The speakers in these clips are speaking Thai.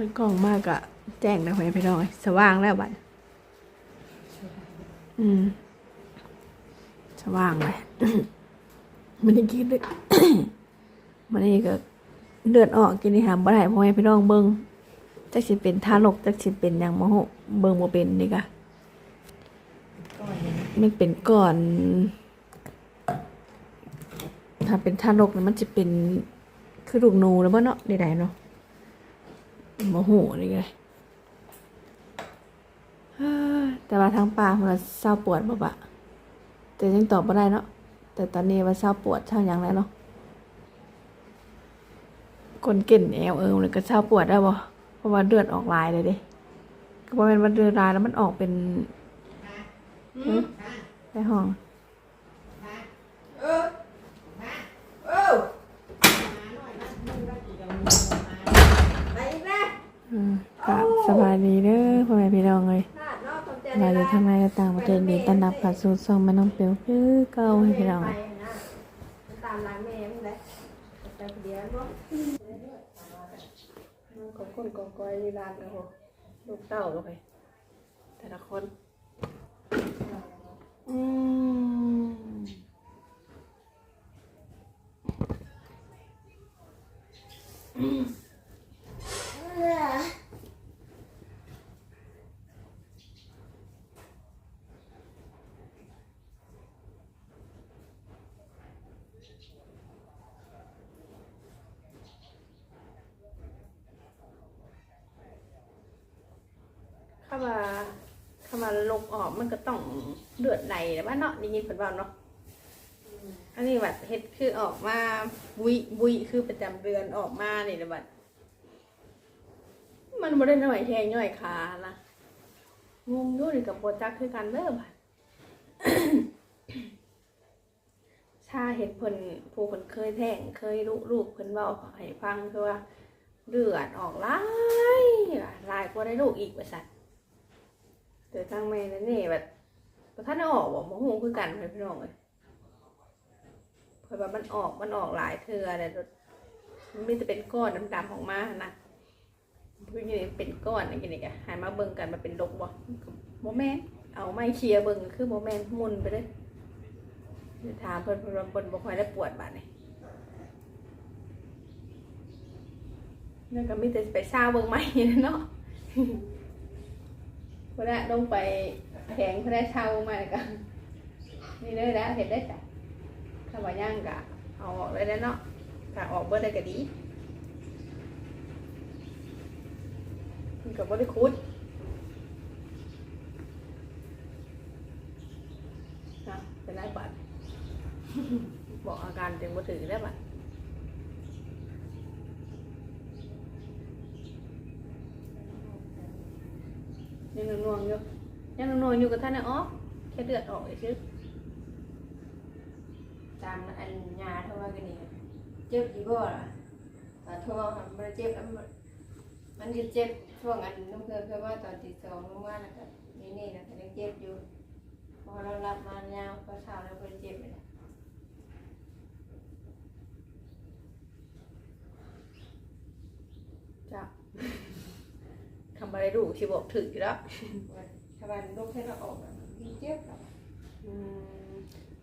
ปิดกล้องมากอะแจ้งนะแม่พี่น้องเอ้ยสว่างแล้วบัดอืม สว่างเลยมันได้คิดเลยมันนี่ก็เลือดออกกินนี่หามบ่ได้พ่อแม่พี่น้องเบิ่งจักสิเป็นทารกจักสิเป็นหยังบ่ฮู้เบิ่งบ่เป็นนี่ก็มันเป็นก่อน ถ้าเป็นทารกเนี่ยมันจะเป็นคือลูกนูแล้วบ่เนาะใดๆเนาะ บ่ฮู้นี่ไงเฮ้อแต่ว่าทางป่ามันเศร้าปวดบ่บะแต่ยังตอบบ่ได้เนาะแต่ตอนนี้ว่าเศร้าปวดเศร้าหยังแล้วเนาะคนเก่นแอวเอิมเลยก็เศร้าปวดได้บ่เพราะว่าเลือดออกลายเลยเด้ก็บ่แม่นว่าเลือดลายแล้วมันออกเป็นเอ๊ะไปห้อง กับสบายดีเด้อพ่อแม่พี่น้องเลยเราจะทำไมก็ต่างประเทศดีต้อนรับเข้าสู่ช่องม่น้องเปียวคือเก่าให้พี่น้องเลยตามร้านแม่มึงได้แต่เดียวบ่ขอบคุณกองกอยยีรานกันโหลูกเต้ากันไปแต่ละคนอืมเข้ามาเข้ามาลงออกมันก็ต้องเลือดไหลแต่ว่าเนาะนี่ยินผลว่าเนาะอันนี้บัดเฮ็ดคือออกมาบุยบุยคือประจำเดือนออกมานี่นะบัด มันบ่ได้น้อยแทงย่อยขาละงงอยู่นกับโปรจักคือกันเด้อบัดชาเห็ดเพิ่นผู้เพิ่นเคยแทงเคยลูกลูกเพิ่นเว้าให้ฟังคือว่าเลือดออกหลายหลายกว่าได้ลูกอีกว่าซั่นแต่ทางแม่นั่นนี่แบบบ่ทันออกบ่บ่ฮู้คือกันเพิ่นพี่น้องเอ้ยเพิ่นว่ามันออกมันออกหลายเทื่อแล้วมันมีแต่เป็นก้อนดำๆออกมานะ พิ่นนี่เป็นก้อนอย่างนี้ก็ให้มาเบิ่งกันมาเป็นดกบ่บ่แมนเอาไม้เคลียร์เบิ่งก็คือบ่แมนมุนไปเลยถามเพิ่นเพิ่นว่าเพิ่นบ่ค่อยได้ปวดบาดนี่นั่นก็มีแต่ไปเศร้าเบิ่งใหม่เนาะพอได้ลงไปแพงพอได้เช่าใหม่ก็นี่เลยแล้เห็นได้จ้ะถ้าว่าย่างก็เอาออกเลยแล้วเนาะถ้าออกเบิดได้ก็ดีมัน ก็บ่ได้คุดนะเป็นไรบาดบอกอาการเต็มมือถือได้ปะยังนวงอยู่ยังนวงอยู่กับท่านนะอ๋อแค่เลือดออกเฉยตามอันยาเท่ากันนี่เจ็บอีกบ่ล่ะแต่ทั่วค่ะมันเจ็บแล้ว มันจะเจ็บช่วงอันน้ำเกลือเพื่อว่าตอนที่สองเมื่อวานะครับนี่นี่นะยังเจ็บอยู่ พอเรารับมายาวก็เช้าแล้วก็เจ็บเลยจ้ะทำอะไรดูชิบอกถึงอยู่แล้วถ้ามันลูกให้เราออกอะมันเจ็บครับอืม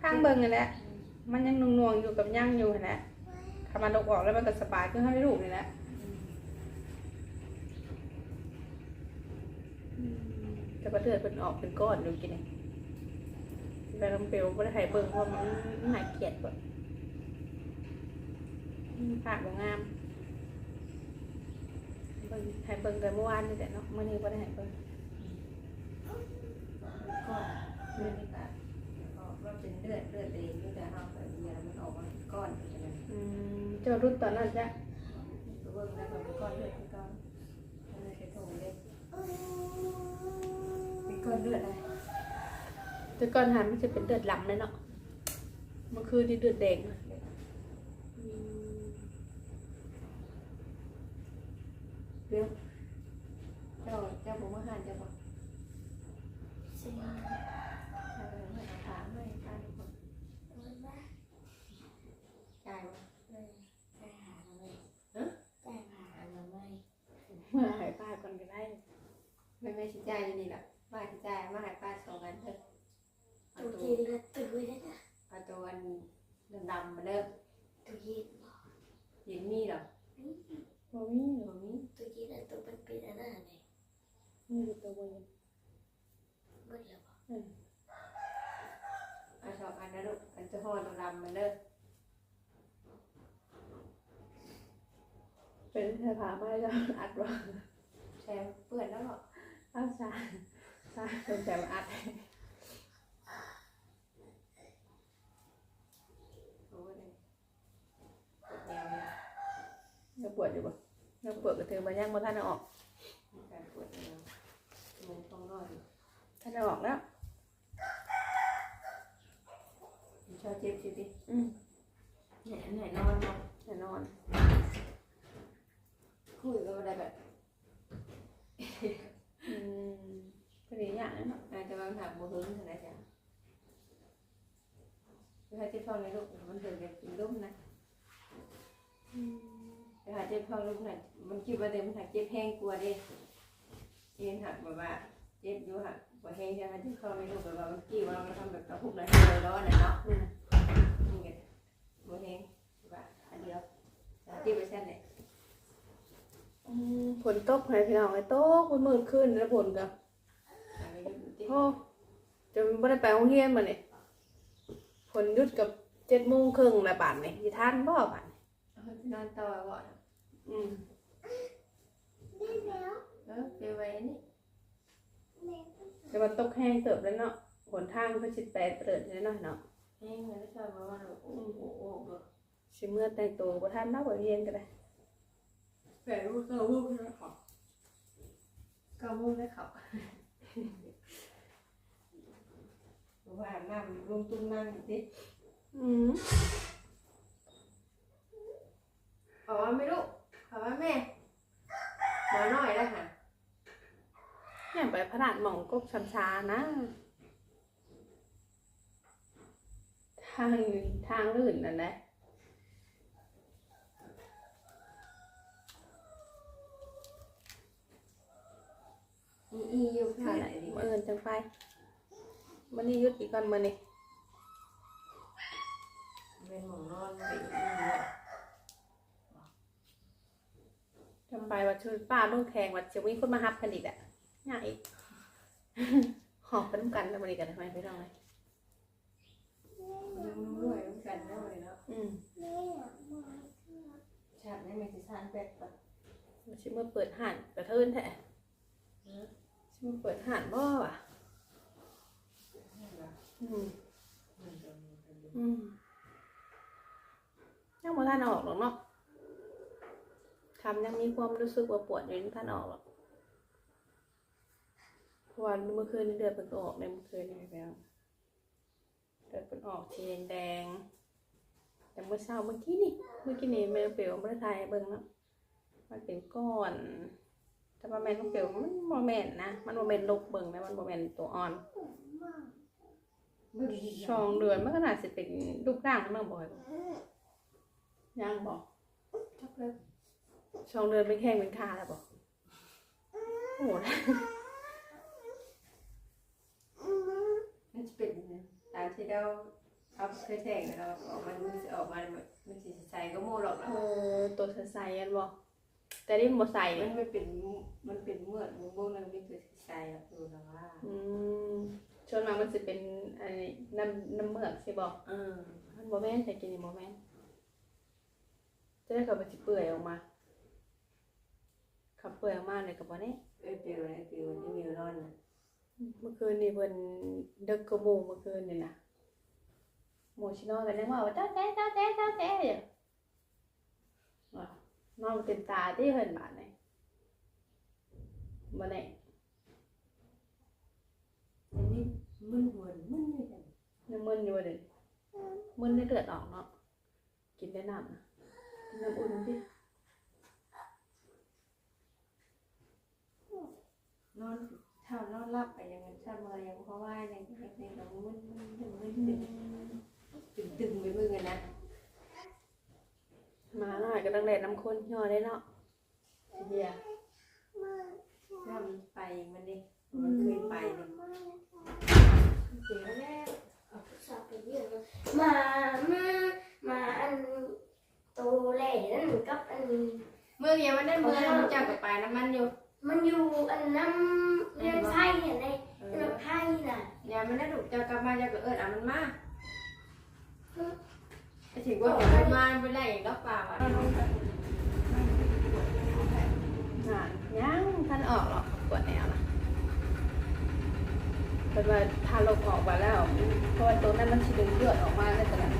ข้างเบิ่งนี่แหละมันยังนวงๆอยู่กับย่างอยู่นั่นแหละทำมันลกออกแล้วมันก็สบายขึ้นให้ลูกนี่แหละ แต่ประเทือดเป็นออกเป็นก้อนอยู่กินนี่แต่ลำเปลวไม่ได้ให้เบิ่งเพราะมันมันหายเกลียดกว่าปากบ่งามเบิ่งให้เบิ่งแต่เมื่อวานนี่แหละเนาะมื้อนี้บ่ได้ให้เบิ่งก็เลือดนี่ก็ออกว่าเป็นเลือดเลือดเองนี่แต่เราแต่ยามันออกมาเป็นก้อนเป็นอะไรอืมเจ้ารุ่นตอนนั้นจ้ะตัวเบิ่งแล้วก็เป็นก้อนเลือดเป็นก้อนมันเลยเป็นถุงเล็กเป็น ก้อนเลือดอะไรแต่ก่อนหันมันจะเป็นเลือดหลํเลยเนาะมันคือที่เลือดแดงน่ะอืมเดี๋ยวเจ้าเจ้าผมมาหันเจ้าบอกเออไม่เอาถามไม่ถามก่อนจ่ายวะ เมื่อไหร่ ไม่ไม่ชิจ่ายอยู่นี่แหละป้าชิจ่ายมาให้ป้าสองอันเถอะเอา ตัว ตัว เย็นก็ตื่นเลยนะ เอาตัวอันดำๆมาเด้อ ตัวเย็นบอก เห็นมีหรอ บ่มี บ่มี ตัวเย็นอะตัวเป็นเป็นอะไรไหน มีแต่ตัวบ่เห็น เมื่อแล้วบอกเอาสองอันนะลูกอันจะห่อตัวดำมาเด้อเป็นแค่ผ้าไม้ก็อัดว่าแชร์เปื้อนแล้วหรออ้าวจ้าจ้าเป็นแต่ว่าอัดโอ้ยปวดแนวเนี่ยยังปวดอยู่บ่ยังปวดก็ถือมายังบ่ทันเอาออกมีการปวดแนวมันท้องน้อยอยู่ ทันเอาออกแล้วมันชอบเจ็บสิดิอืมไหนไหนนอนเนาะแน่นอนคุยกับอะไรแบบอืมก็ดีอย่างนั้นเนาะอาจจะบางถามโมหึงขนาดจ้ะเวลาเจ็บท้องในลูกมันถึงจะเป็นลุ่มนะอืมเวลาเจ็บท้องลูกน่ะมันคิดว่าเดี๋ยวมันหักเจ็บแห้งกลัวเด้เอ็นหักแบบว่าเจ็บอยู่หัก บ่แห้งใช่ไหมเจ็บท้องในลูกแบบว่ามันกี่ว่ามันทำแบบกระพุ้งนะให้เราร้อนนะเนาะนี่ไงบ่าแห้งว่าอันเดียวแล้วที่ไปเส้นเนี่ยอืมฝนตกให้พี่น้องไอ้ตกมันมืดขึ้นแล้วฝนก็อันนี้อยู่ที่โอ้จะไม่ได้ไปโรงเรียนมาเนี่ยฝนหยุดกับเจ็ดโมงครึ่งละบาทเนี่ยยี่ท่านบ่บาทนอนต่อก่อนอืมเออไปไว้นี่ แต่ว่าตกแห้งเติบแล้วเนาะหนทางก็ชิดแปดเติดเลยเนาะเนาะแห้งเลยชอบมาว่าโอ้โหโอ้โหสิเมื่อแต่งตัวบ่ทันเนาะบ่เรียนก็ได้แปดลูกเก้าลูกนะขอเก้าลูกได้ขับว่าอาบน้ำลงตุ้งนั่งดิอืมขอว่าไม่รู้ขอว่าแม่หมอน้อยแล้วค่ะ เนี่ยไปพระราชหม่องกบชันชานะ ทางทางลื่นนั่นแหละอีอีอยู่นั่ค่ะนแหละมื้ออื่นจังไปมันนี่หยุดอีกก่อนมื้อนี้เป็นหมอนอนเป็นอีเนี่ยจำไปว่าชื่อป้าลูกแขงว่าจะมีคนมาฮับกันอีกแหละ ง่ายอีกหอบไปน้ำกันแล้วมื้อนี้กันทำไมพี่น้องเลยยังด้วยเหมือนกันนะเลยเนาะอืมชาตินี้ไม่สิสานเป็ดปะมันชิเมื่อเปิดห่านกระเทินแท้ชิเมื่อเปิดห่านบ่ว่ะอืมอืมยังบ่ท่านออกหรอกเนาะทำยังมีความรู้สึกว่าปวดอยู่ยังท่านออกหรอก เพราะว่าเมื่อคืนนี้เดือดเป็นออกในเมื่อคืนนี้แล้วเดือดเป็นออกสีแดงๆแต่เมื่อเช้าเมื่อกี้นี่ เมื่อกี้นี่แม่เปลวไม่ได้ทายให้เบิ่งเนาะมันเป็นก้อน แต่ว่าแม่นเปลวมันโมเมนนะ มันโมเมนลูกเบิ่งนะมันโมเมนตัวอ่อนบึ้งช่องเดือนมันก็น่าจะเป็นรูปร่างมันบ่อยยังบอกชักเลยช่องเดือนเป็นแข้งเป็นขาแล้วบอกโอ้โมันจะเป็นตามที่เราเอาเคยแท่งเราออกมามันจะออกมามันสิใส่ก็โม่หรอกเออตัวใสๆอันบอกแต่นี่มันบ่ใส่มันไม่เป็นมันเป็นเมื่อมุ้งมันมีตัวใส่อะดูนะว่าอืมชวนมามันจะเป็นอันนี้น้ำน้ำเมือกใช่บอกเออมันบ่แม่นใส่กินนี่บ่แม่นจะได้กับมันสิเปื่อยออกมาขับเปื่อยออกมาเลยกับบ่เนี้เออเปียวเนี่ยเปียวที่มีร้อนนะ เมื่อคืนนี่เพิ่นดึกกระโมงเมื่อคืนนี่นะหมูชิโน่กันยังว่าว่าเจ้าแท้เจ้าแท้เจ้าแท้อยู่ว่านอนเต็มตาที่เพิ่นบาดนี่บ่ได้อันนี้มึนหัวมึนเลยกันยังมึนอยู่เด้มึนได้เกิดออกเนาะกินได้น้ำนะกินน้ำอุ่นดินอน เช้านอนรับไปยังไงเช้ามายังเพราะว่ายังยังยังเรามึนมึนมึนมึนตึงตึงตึงไปมึงกันนะมาหน่อยก็ต้องแดดน้ำข้นย่อได้เนาะเฮียย่ำไปมันดิมันเคยไปเลยเสียแล้วเอาผู้สาวไปเยี่ยมมามามาอันโตแหล่นั่นกับอันเมื่อกี้มันได้เมื่อมันจับกับไปน้ำมันอยู่ มันอยู่อันน้ำ เรือนไผ่เนี่ยในเอเรือนอไผ่น่ะอย่ามันได้ถูกจับกลับมาจะก็เอิดอะมันมาไอ้ถึงว่าเดี๋ยวมันมาไปไล่อีกแล้วเปล่าอะน่ะยังท่านออกหรอกปวดแนวนะเป็นว่าทาลกออกมาแล้ว เพราะว่าตัวนั้นมันสิดึงเลือดออกมาได้ตลอด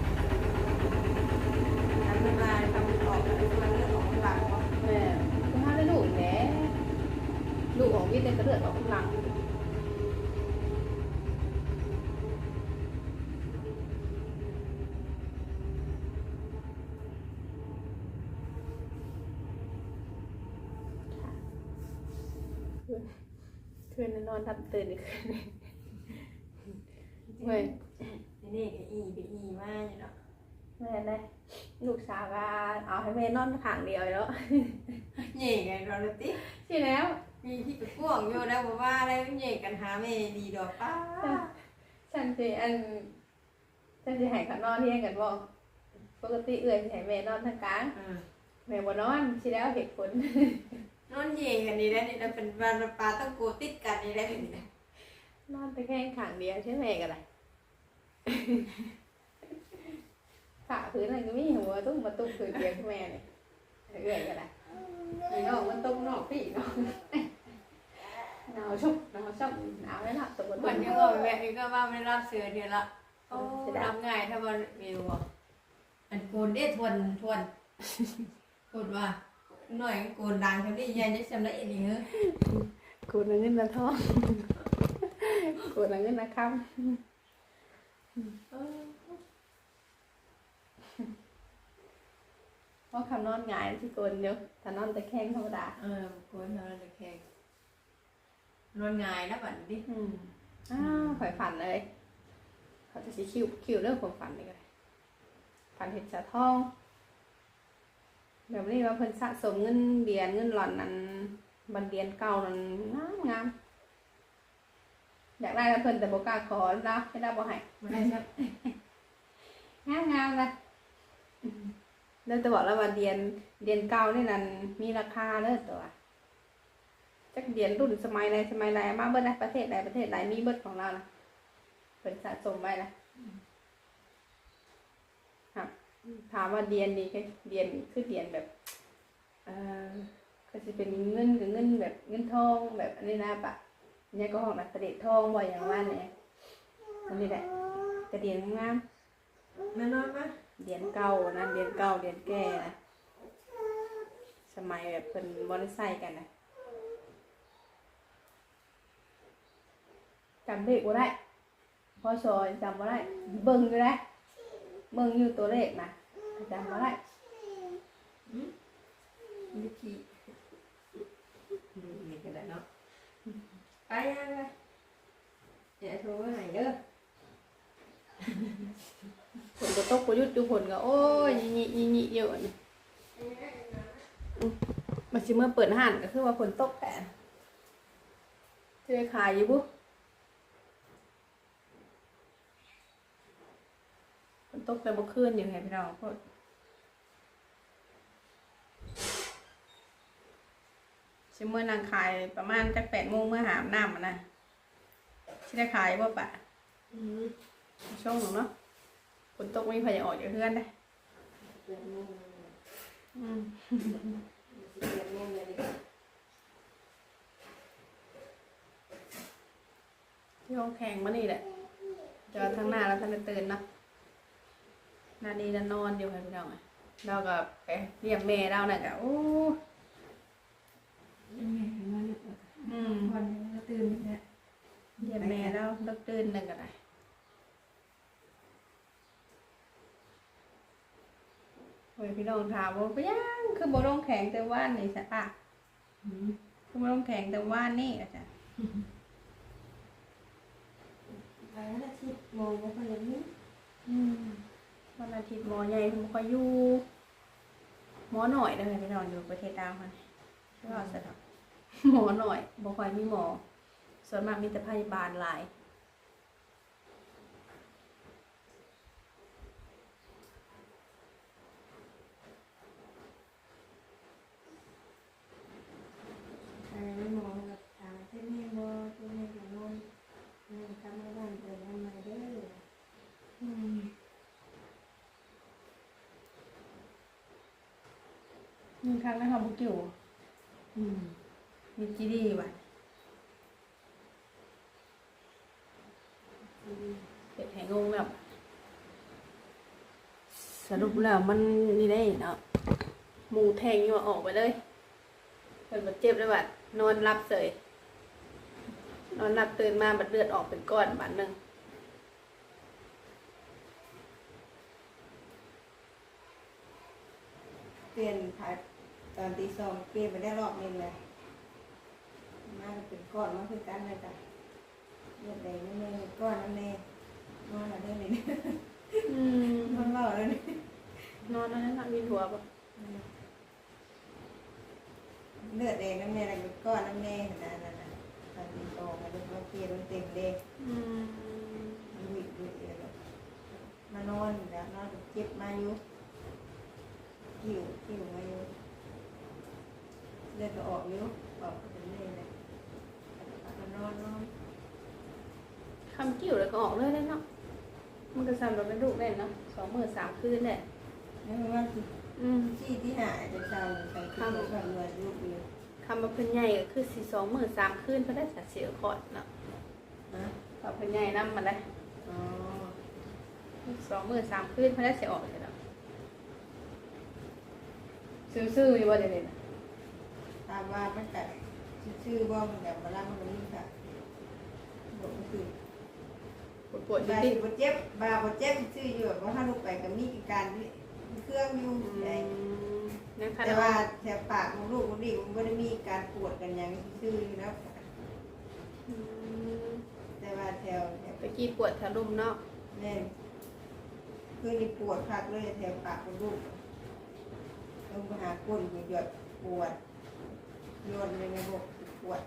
ทำมาทำออกมันเรื่องของหลังแม่คุณพ่อได้ลูกแหน่ ลูกของวิทย์เนี่ยก็เลือดออกข้างหลังคืนนอนทับตื่นอีกคืนเว้ยนี่ก็อีไปอีมาอยู่เนาะแม่ได้ลูกสาวก็เอาให้แม่นอนข้างเดียวแล้วเหย่กันเราเลยติใช่แล้ว มีที่ไปพ่วงอยู่แล้วบอกว่าอะไรเหย่กันหาไม่ดีดอกป้าฉันสิอันฉันสิให้เขานอนเที่ยงกันบ่ปกติเอื่อยสิให้แม่นอนทางกลางแม่บ่นอนสิแล้วเหตุผล นอนเหย่กันนี่แหละนี่เราเป็นวันปลาต้องโกติดกันนี่แหละนี่นอนไปแค่ข้างเดียวใช่ไหมกันเลยขาพื้นอะไรก็มีหัวตุ้มมาตุ้มคือเดียวแม่เนี่ยเอื่อยกันเลยพี่น้องมันตุ้มนอกพี่น้อง หนาวชุบหนาวชุบหนาวไม่หลับตัวเหมือนยังก็แม่ก็ว่าไม่รับเสือเดียวละโอ้จะได้รับง่ายถ้ามันมีวอันโกนเด้ทวนทวนโกนว่าหน่อยโกนดังทำได้ยันได้จำได้อีกเหรอกูนเงินนะท้องกูนเงินนะคำเพราะคำนอนหงายที่โกนเดียวแต่นอนตะแคงธรรมดาเออโกนเราจะแข่ง นอนง่ายนะบัดนี้อืมอ้าวข่อยฝันเลย เขาจะสีคิวคิวเรื่องความฝันเลยก็ได้ฝันเห็นสะท้อง แบบนี้ว่าเพิ่นสะสมเงินเดือนเงินหล่อนนั้นบันเดียนเก่านั้นงามงามอยากได้แล้วเพิ่นแต่บ่กล้าขอนะไม่ได้บ่ให้ไม่ได้ครับงามงามเลยอืมแล้วจะบอกแล้วว่าเดียนเดียนเก่านี่นั่นมีราคาเด้อตัว จักเดียนรุ่นสมัยใดสมัยใดมาเบิดนะประเทศใดประเทศใดมีเบิดของเรานะเป็นสะสมไว้นะครับถามว่าเดียนนี่ก็เดียนคือเดียนแบบเออก็จะเป็นเงินกับเงินแบบเงินทองแบบอันนี้นะปะเนี่ยก็ห้องนักเสด็จทองบ่อย่างว่าเนี่ยอันนี้แหละกระเดียนงามมานอนมาเรียนเก่านะเรียนเก่าเรียนแก่นะสมัยแบบเป็นบริษัทกันนะ จำเลขบ่ได้พอซอยจำบ่ได้เบิ่งอยู่ได้เบิ่งอยู่ตัวเลขนะจำบ่ได้วิธีดูนี่ก็ได้เนาะไปยังไงเดี๋ยวโทรมาไหนเด้อผลก็ตกประยุทธ์ดูผลก็โอ้ยยี่ยี่ยี่ยี่เยอะนี่อืมมาชิเมื่อเปิดห้านก็คือว่าฝนตกแต่เจอขายอยู่บุฝน ตกแต่บ่คืนอยู่ไงพี่น้องเพราะชิเมื่อนางขายประมาณจักแปดโมงเมื่อหามน้ำนะชิได้ขายบ่ปะช่วงหนึ่งเนาะฝนตกไม่มีใครออกจากเพื่อนได้เดือนนึงอืมเดือนนึงเลยดิที่ห้องแข่งมานี่แหละเจอทางหน้าแล้วท่านจะตื่นเนาะ นาดีแล้วนอนอยู่ค่ะพี่น้องอะเราก็ไปเรียกแม่เราเนี่ยก็โอ้ยังไงถึงว่าเนี่ยอืมวันนี้ก็ตื่นเนี่ยเรียกแม่เราเลิกตื่นหนึ่งก็ได้โอ้ยพี่น้องถามว่าไปยังคือบ่ลงแข่งแต่ว่านนี่สะอะอืมคือบ่ลงแข่งแต่ว่านนี่อาจารย์ไปแล้วอาทิตย์โมงก็พอแล้วนี่อืม วันอาทิตย์หมอใหญ่ผมคอยอยู่หมอหน่อยเลยพี่น้องอยู่ประเทศดาวค่ะที่ว่าสะดอกหมอหน่อยบ่ค่อยมีหมอ ส่วนมากมีแต่พยาบาลหลายอะไรไม่มองกับทางเส้นแม่บ่เส้นแม่กับนอนนั่งทำให้บ้านเปิดทำไมเด้อ อืม มีครั้งนะคะบุกิวอืมมีจีดีว่ะเป็ดแหงงแบบสรุปแล้วมันนี่ได้เนาะหมูแทงอยู่ออกไปเลยเป็นบัดเจ็บเลยบัดนอนรับเสยนอนรับตื่นมาบัดเลือดออกเป็นก้อนบัดหนึ่งเปลี่ยนถ่าย ตอนตีสองเปลี่ยนไปได้รอบนึงเลยมาเป็นก้อนมาคือกันเลยจ้ะเลือดแดงนั่นเองก้อนนั่นเองนอนอะไรนี่อืมมันเล่าแล้วนี่นอนแล้วนั่นนะมีหัวปะเลือดแดงน้ำเนยอะไรเป็นก้อนน้ำเนยนั่นนั่นนั่นตอนตีสองมันเป็นเปลี่ยนมันเต็มเลยอืมมันวิดวิดเลยมานอนแล้วนอนเจ็บมาอยู่หิวหิวมาอยู่ เลือดก็ออกอยู่ออกเป็นเลยเลยมานอนนอนคำกิ้วแล้วก็ออกเลยได้เนาะมันก็ซ้ำเราเป็นลูกได้เนาะสองมือสามคืนแหละนี่มันว่าที่อืมที่ที่หายจะเช้าใส่ข้าวข้าวเลือดลูกอยู่คำว่าเพิ่นใหญ่ก็คือสี่สองมือสามคืนเพิ่นได้สัตว์เสียขอดเนาะนะเอาเพิ่นใหญ่นำมาได้อ๋อสองมือสามคืนเพิ่นได้เสียออกเลยเนาะซื่อๆอยู่บ่เดี๋ยวนี้นะตามว่ามันกัดชื่อบ้องแบบมาล่างมันนี่ค่ะบอกมันคือปวดๆบานิดดเจ็บบาดเจ็บชื่ออยู่ว่าถ้าลูกไปกับมีการเครื่องอยู่ๆใหญ่นะคะแต่ว่าแถวปากของลูกของดิมันไม่ได้มีการปวดกันอย่างชื่ออยู่แล้วอืมแต่ว่าแถวแถวตะกี้ปวดทะลุมเนาะนี่คือนี่ปวดคักเลยแถวปากของลูกต้องไปหาก้นอยู่หยดปวด โยนในระบบปวด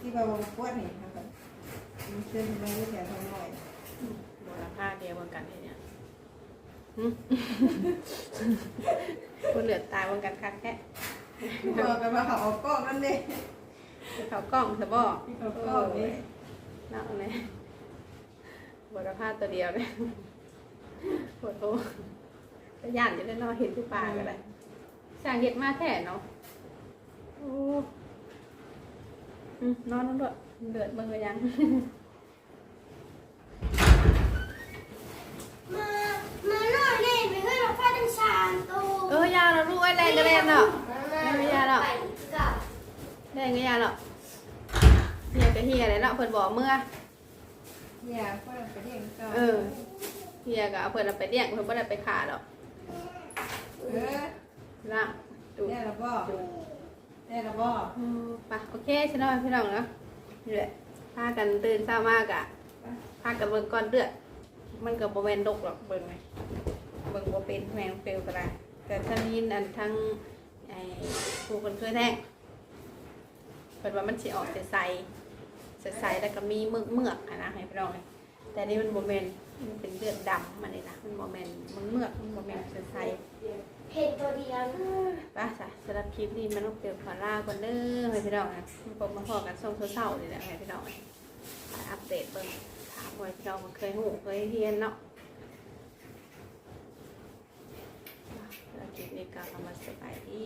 ที่เราปวดนี่นะครับมันเชื่อมไปแถวท้องหน่อยบ่ละผ้าเดียวเหมือนกันเนี่ยหึคนเหลือดตายเหมือนกันคักแค่บอกกันว่าเขาเอากล้องนั่นเลยเขากล้องเธอบอกที่เขากล้องนี่น่าเอาเลยบทภาพตัวเดียวเลยปวดโตก็ย่านจะได้นอนเห็นที่ปลาก็ได้ สั่งเห็ดมาแท้เนาะโอ้อืมนอนนั่นด้วยเดือดมือยังมามาหน่อยเลยไปให้เราพาทั้งสามตัวเออยาเราลูกไอ้แรงก็แรงเนาะไม่ยากหรอกไปกับแรงก็ยาเนาะเฮียก็เฮียเลยเนาะเพิ่นบอกเมื่ออย่าก็ไปเรียนก่อนเออเฮียก็เอาเพิ่นเอาไปเลี้ยงเพิ่นบ่ได้ไปขาหรอกเออ ล่างดูได้ละบ่ดูได้ละบ่อืมไปโอเคฉันเอาพี่น้องเนาะนี่แหละพากันตื่นเช้ามากอะพากันเบิ่งก้อนเลือดมันก็บ่แม่นดกหรอกเบิ่งไหมเบิ่งบ่เป็นแมงเปลวก็ได้แต่ถ้ามีอันทั้งไอ้ผู้คนเคยแท้งเพิ่นว่ามันสิออกใสๆใสๆแล้วก็มีเมือกเมือกๆอะนะให้พี่น้องเลยแต่นี่มันบ่แม่น มันเป็นเลือดดำมันนี่นะมันบ่แม่นมันเมือกมันบ่แม่นใสๆเห็นตัวเดียวนะป้าจ้ะสำหรับคลิปนี้มันต้องเติมขอลาก่อนเด้อให้พี่น้องนะผมมาพอกันส่งเศร้าๆนี่แหละให้พี่น้องมาอัปเดตเบิ่งถามว่าพี่น้องมันเคยหูเคยเรียนเนาะสำหรับคลิปนี้ก็เอามาสบายดี